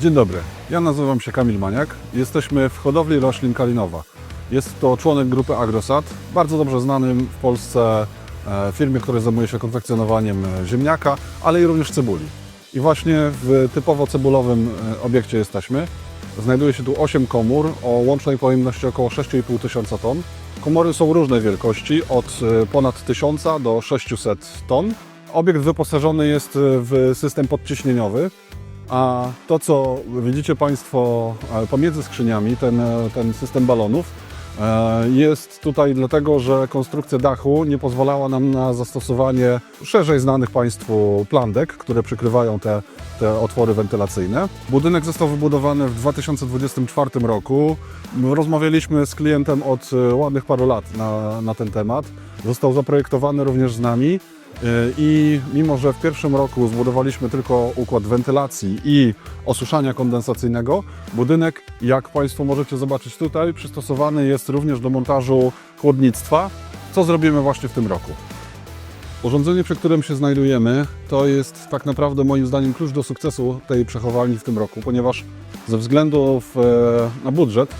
Dzień dobry, ja nazywam się Kamil Maniak. Jesteśmy w hodowli roślin Kalinowa. Jest to członek grupy Agrosat, bardzo dobrze znanym w Polsce e, firmie, która zajmuje się konfekcjonowaniem e, ziemniaka, ale i również cebuli. I właśnie w typowo cebulowym e, obiekcie jesteśmy. Znajduje się tu 8 komór o łącznej pojemności około 6,5 tysiąca ton. Komory są różnej wielkości, od ponad 1000 do 600 ton. Obiekt wyposażony jest w system podciśnieniowy, a to, co widzicie Państwo e, pomiędzy skrzyniami, ten, e, ten system balonów, e, jest tutaj dlatego, że konstrukcja dachu nie pozwalała nam na zastosowanie szerzej znanych Państwu plandek, które przykrywają te, te otwory wentylacyjne. Budynek został wybudowany w 2024 roku. Rozmawialiśmy z klientem od ładnych paru lat na, na ten temat. Został zaprojektowany również z nami. I mimo, że w pierwszym roku zbudowaliśmy tylko układ wentylacji i osuszania kondensacyjnego, budynek, jak Państwo możecie zobaczyć tutaj, przystosowany jest również do montażu chłodnictwa, co zrobimy właśnie w tym roku. Urządzenie, przy którym się znajdujemy, to jest tak naprawdę moim zdaniem klucz do sukcesu tej przechowalni w tym roku, ponieważ ze względu w, e, na budżet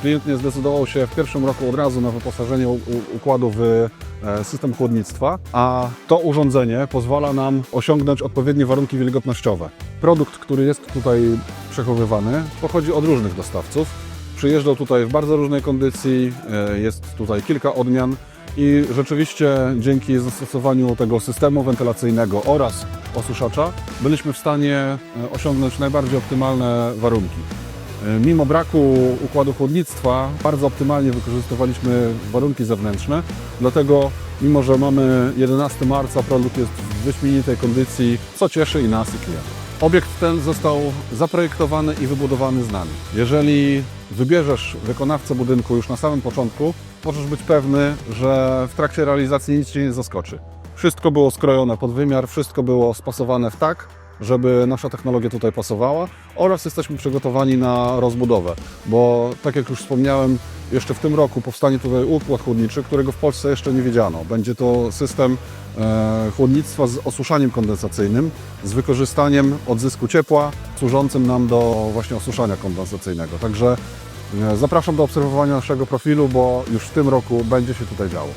klient nie zdecydował się w pierwszym roku od razu na wyposażenie układu w e, system chłodnictwa, a to urządzenie pozwala nam osiągnąć odpowiednie warunki wilgotnościowe. Produkt, który jest tutaj przechowywany, pochodzi od różnych dostawców. Przyjeżdżał tutaj w bardzo różnej kondycji, e, jest tutaj kilka odmian. I rzeczywiście dzięki zastosowaniu tego systemu wentylacyjnego oraz osuszacza byliśmy w stanie e, osiągnąć najbardziej optymalne warunki. E, Mimo braku układu chłodnictwa bardzo optymalnie wykorzystywaliśmy warunki zewnętrzne, dlatego mimo, że mamy 11 marca, produkt jest w wyśmienitej kondycji, co cieszy i nas i klientów. Obiekt ten został zaprojektowany i wybudowany z nami. Jeżeli wybierzesz wykonawcę budynku już na samym początku, możesz być pewny, że w trakcie realizacji nic Cię nie zaskoczy. Wszystko było skrojone pod wymiar, wszystko było spasowane w tak, żeby nasza technologia tutaj pasowała oraz jesteśmy przygotowani na rozbudowę, bo tak jak już wspomniałem, jeszcze w tym roku powstanie tutaj układ chłodniczy, którego w Polsce jeszcze nie wiedziano. Będzie to system e, chłodnictwa z osuszaniem kondensacyjnym, z wykorzystaniem odzysku ciepła, służącym nam do właśnie osuszania kondensacyjnego. Także e, zapraszam do obserwowania naszego profilu, bo już w tym roku będzie się tutaj działo.